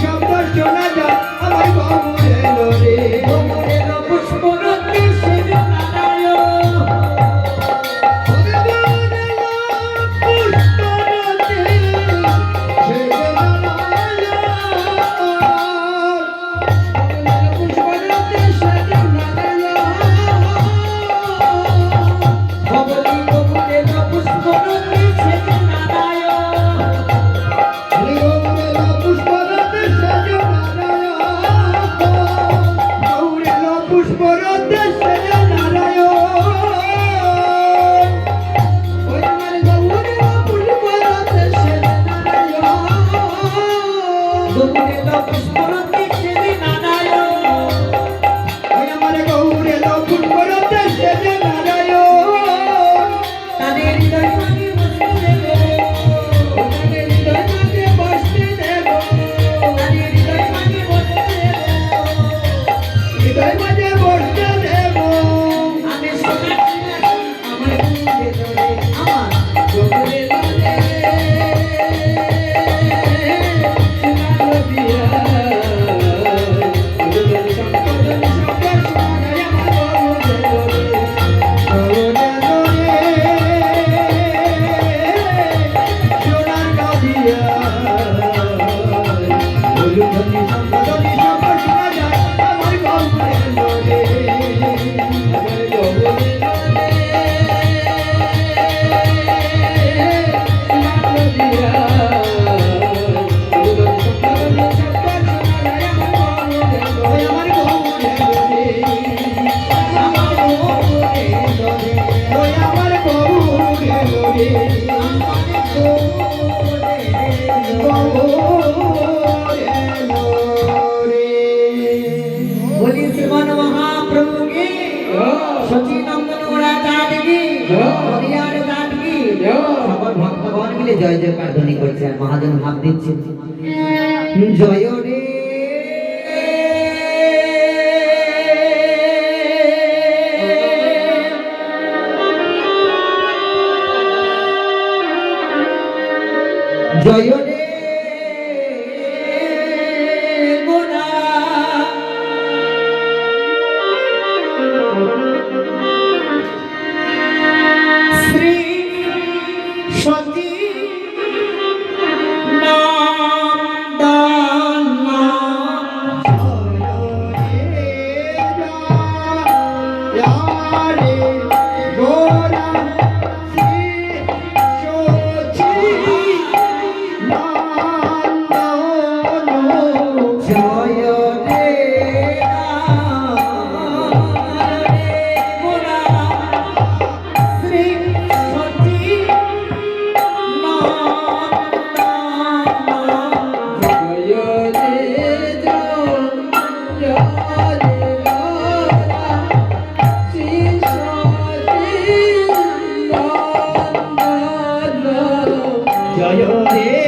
শব্দ শোনা যায় আমার গৌরে Thank you. মিলে জয় জয়কার ধ্বনি করছে আর মহাজন দিচ্ছে জয় রে। জয় 加油